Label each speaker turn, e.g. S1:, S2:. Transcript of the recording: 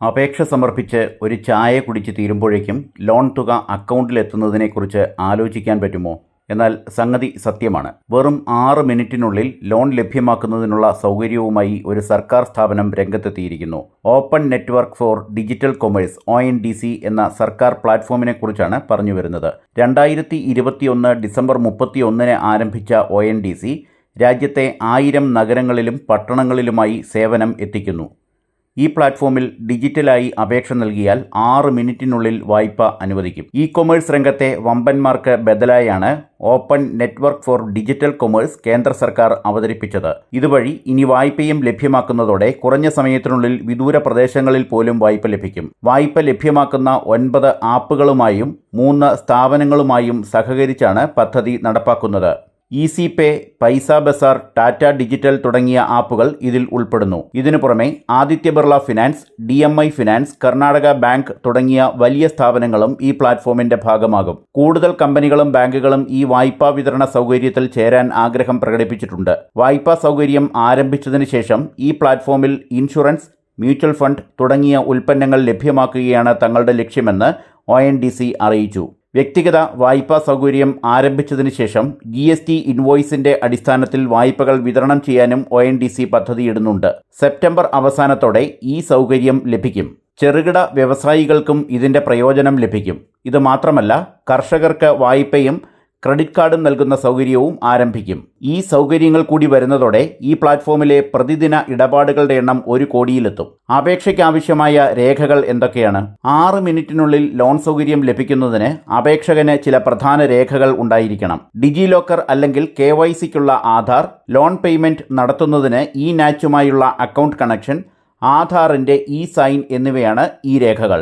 S1: അപേക്ഷ സമർപ്പിച്ച് ഒരു ചായ കുടിച്ച് തീരുമ്പോഴേക്കും ലോൺ തുക അക്കൗണ്ടിലെത്തുന്നതിനെക്കുറിച്ച് ആലോചിക്കാൻ പറ്റുമോ? എന്നാൽ സംഗതി സത്യമാണ്. വെറും ആറ് മിനിറ്റിനുള്ളിൽ ലോൺ ലഭ്യമാക്കുന്നതിനുള്ള സൗകര്യവുമായി ഒരു സർക്കാർ സ്ഥാപനം രംഗത്തെത്തിയിരിക്കുന്നു. Open network for digital commerce O N D C എന്ന സർക്കാർ പ്ലാറ്റ്ഫോമിനെക്കുറിച്ചാണ് പറഞ്ഞു വരുന്നത് രണ്ടായിരത്തി ഇരുപത്തിയൊന്ന് ഡിസംബർ മുപ്പത്തി ഒന്നിന് ആരംഭിച്ച ഒ എൻ ഡി സി രാജ്യത്തെ ആയിരം നഗരങ്ങളിലും പട്ടണങ്ങളിലുമായി സേവനം എത്തിക്കുന്നു. ഈ പ്ലാറ്റ്ഫോമിൽ ഡിജിറ്റലായി അപേക്ഷ നൽകിയാൽ ആറ് മിനിറ്റിനുള്ളിൽ വായ്പ അനുവദിക്കും. ഇ കൊമേഴ്സ് രംഗത്തെ വമ്പന്മാർക്ക് ബദലായാണ് open network for digital commerce കേന്ദ്ര സർക്കാർ അവതരിപ്പിച്ചത്. ഇതുവഴി ഇനി വായ്പയും ലഭ്യമാക്കുന്നതോടെ കുറഞ്ഞ സമയത്തിനുള്ളിൽ വിദൂര പ്രദേശങ്ങളിൽ പോലും വായ്പ ലഭിക്കും. വായ്പ ലഭ്യമാക്കുന്ന ഒൻപത് ആപ്പുകളുമായും മൂന്ന് സ്ഥാപനങ്ങളുമായും സഹകരിച്ചാണ് പദ്ധതി നടപ്പാക്കുന്നത്. ഈസി പേ പൈസ ബസാർ ടാറ്റ ഡിജിറ്റൽ തുടങ്ങിയ ആപ്പുകൾ ഇതിൽ ഉൾപ്പെടുന്നു. ഇതിനു പുറമെ Aditya Birla finance D M I finance Karnataka bank തുടങ്ങിയ വലിയ സ്ഥാപനങ്ങളും ഈ പ്ലാറ്റ്ഫോമിന്റെ ഭാഗമാകും. കൂടുതൽ കമ്പനികളും ബാങ്കുകളും ഈ വായ്പാ വിതരണ സൗകര്യത്തിൽ ചേരാൻ ആഗ്രഹം പ്രകടിപ്പിച്ചിട്ടുണ്ട്. വായ്പാ സൗകര്യം ആരംഭിച്ചതിന് ശേഷം ഈ പ്ലാറ്റ്ഫോമിൽ ഇൻഷുറൻസ് മ്യൂച്വൽ ഫണ്ട് തുടങ്ങിയ ഉൽപ്പന്നങ്ങൾ ലഭ്യമാക്കുകയാണ് തങ്ങളുടെ ലക്ഷ്യമെന്ന് ഒ അറിയിച്ചു. വ്യക്തിഗത വായ്പാ സൗകര്യം ആരംഭിച്ചതിന് ശേഷം ജി എസ് ടി ഇൻവോയ്സിന്റെ അടിസ്ഥാനത്തിൽ വായ്പകൾ വിതരണം ചെയ്യാനും ഒ എൻ ഡി സി പദ്ധതിയിടുന്നുണ്ട്. സെപ്റ്റംബർ അവസാനത്തോടെ ഈ സൗകര്യം ലഭിക്കും. ചെറുകിട വ്യവസായികൾക്കും ഇതിന്റെ പ്രയോജനം ലഭിക്കും. ഇത് മാത്രമല്ല കർഷകർക്ക് വായ്പയും ക്രെഡിറ്റ് കാർഡും നൽകുന്ന സൗകര്യവും ആരംഭിക്കും. ഈ സൗകര്യങ്ങൾ കൂടി വരുന്നതോടെ ഈ പ്ലാറ്റ്ഫോമിലെ പ്രതിദിന ഇടപാടുകളുടെ എണ്ണം ഒരു കോടിയിലെത്തും. അപേക്ഷയ്ക്കാവശ്യമായ രേഖകൾ എന്തൊക്കെയാണ്? ആറ് മിനിറ്റിനുള്ളിൽ ലോൺ സൗകര്യം ലഭിക്കുന്നതിന് അപേക്ഷകന് ചില പ്രധാന രേഖകൾ ഉണ്ടായിരിക്കണം. ഡിജി ലോക്കർ അല്ലെങ്കിൽ കെ വൈ സിക്കുള്ള ആധാർ ലോൺ പേയ്മെന്റ് നടത്തുന്നതിന് ഇ നാച്ചുമായുള്ള അക്കൗണ്ട് കണക്ഷൻ ആധാറിന്റെ ഇ സൈൻ എന്നിവയാണ് ഈ രേഖകൾ.